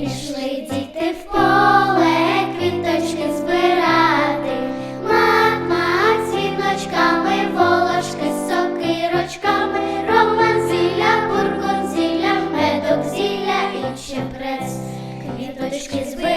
Пішли діти в поле, квіточки збирати, мама ціночками, волошки з сокирочками, роман зілля, буркон зілля, медок зілля і прес, квіточки збирати.